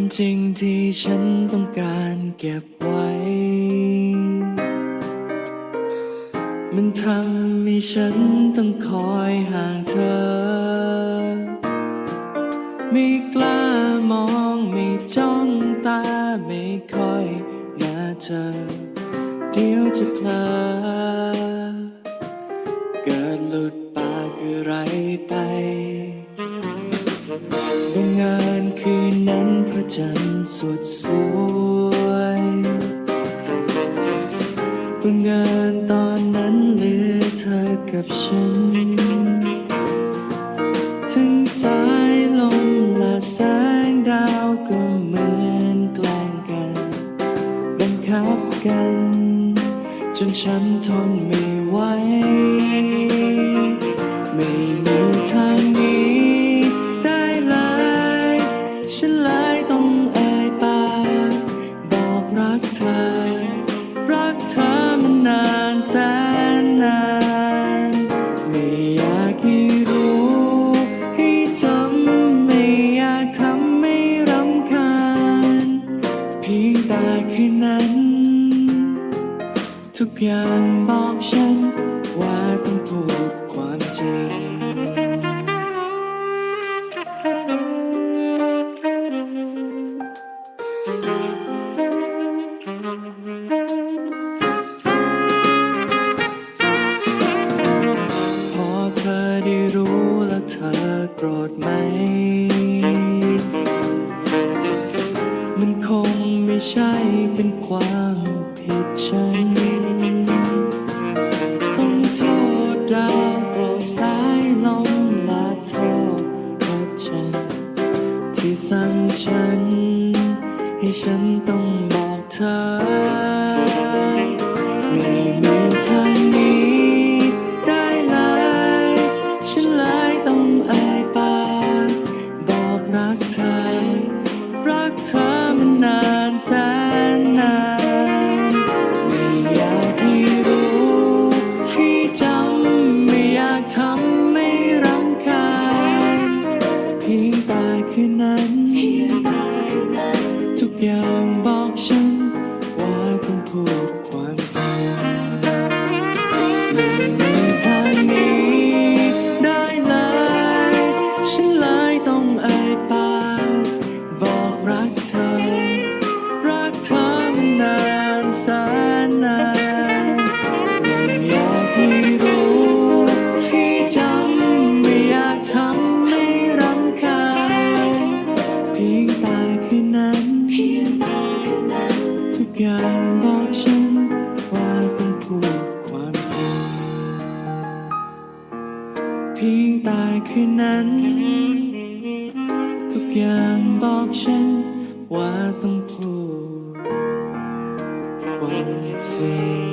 ความจริงที่ฉันต้องการเก็บไว้ มันทำให้ฉันต้องคอยห่างเธอ ไม่กล้ามองไม่จ้องตาไม่ค่อยน่าเจอเดี๋ยวจะเพลอ ระจันทร์สุดสวยบังเอิญตอนนั้นเหลือเธอกับฉัน ถึงสายลมและแสงดาวก็เหมือนแกล้งกันบังคับกัน จนฉันทนไม่ไหว ไม่มีทาง แสนนาน ไม่อยากให้รู้ให้จำไม่อยากทำไม่รำคาญเพียงแต่คืนนั้น ทุกอย่างบอกฉันว่าต้องพูดความจริง มันคงไม่ใช่เป็นความผิดฉัน ต้องโทษดาวโปรดสายลมและโทษพระจัน ที่สั่งฉัน ให้ฉันต้องบอกเธอ คืนนั้น ทุกอย่างบอกฉัน ว่าต้องพูดความจริงไม่มีทางนี้ได้เลย ฉันเลยต้องเอ่ยปากบอกรักเธอ รักเธอมานานแสน อย่างบอกฉันว่าต้องพูดความจริงเพียงตายคืนนั้น ทุกอย่างบอกฉันว่าต้องพูดความจริง